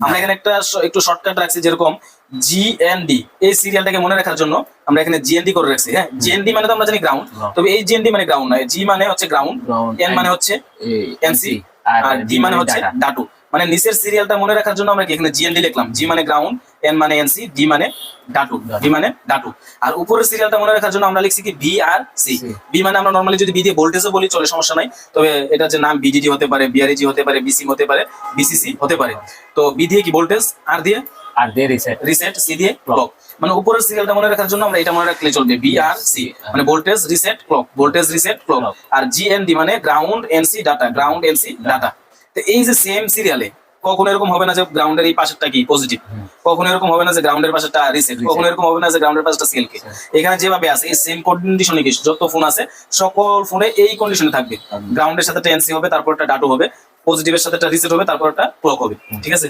আমরা এখানে একটা একটু শর্টকাট রাখছি যেরকম জি এন ডি এই সিরিয়ালটাকে মনে রাখার জন্য আমরা এখানে জিএনডি করে রাখছি হ্যাঁ? জিএনডি মানে তো আমরা জানি গ্রাউন্ড তবে এই জিএনডি মানে গ্রাউন্ড নয় জি মানে হচ্ছে গ্রাউন্ড এন মানে হচ্ছে এনসি আর ডি মানে হচ্ছে। ডাটু মানে নিচের সিরিয়ালটা মনে রাখার জন্য আমরা কি এখানে জিএনডি লিখলাম? জি মানে গ্রাউন্ড এন মানে এনসি ডি মানে ডাটু ডি মানে ডাটু আর উপরের সিরিয়ালটা মনে রাখার জন্য আমরা লিখছি কি বি আর সি। বি মানে আমরা নর্মালি যদি বি দিয়ে ভোল্টেজও বলি চলে সমস্যা নাই। তবে এটা যে নাম বিডিডি হতে পারে বিআরজি হতে পারে বিসিম হতে পারে বিসিসি হতে পারে। তো বি দিয়ে কি ভোল্টেজ আর দিয়ে? আর দের রিসেট রিসেট সি দিয়ে ক্লক মানে উপরের সিরিয়ালটা মনে রাখার জন্য আমরা এটা মনে রাখলে চলবে বি আর সি মানে voltage reset clock voltage reset clock. আর জিএনডি মানে ground NC data ground NC data তো এই যে সেম সিরিয়ালে কখনো এরকম হবে না যে গ্রাউন্ডের এই পাশেরটা কি পজিটিভ কখনো এরকম হবে না যে গ্রাউন্ডের পাশেরটা রিসেট কখন এরকম হবে না যে গ্রাউন্ডের পাশেরটা সিলকে এখানে যেভাবে আছে এই সেম কন্ডিশনে কি যত ফোন আছে সকল ফোনে এই কন্ডিশনে থাকবে। গ্রাউন্ডের সাথে এনসি হবে তারপর একটা ডাটো হবে পজিটিভের সাথে একটা রিসেট হবে তারপর একটা ক্লক হবে। ঠিক আছে?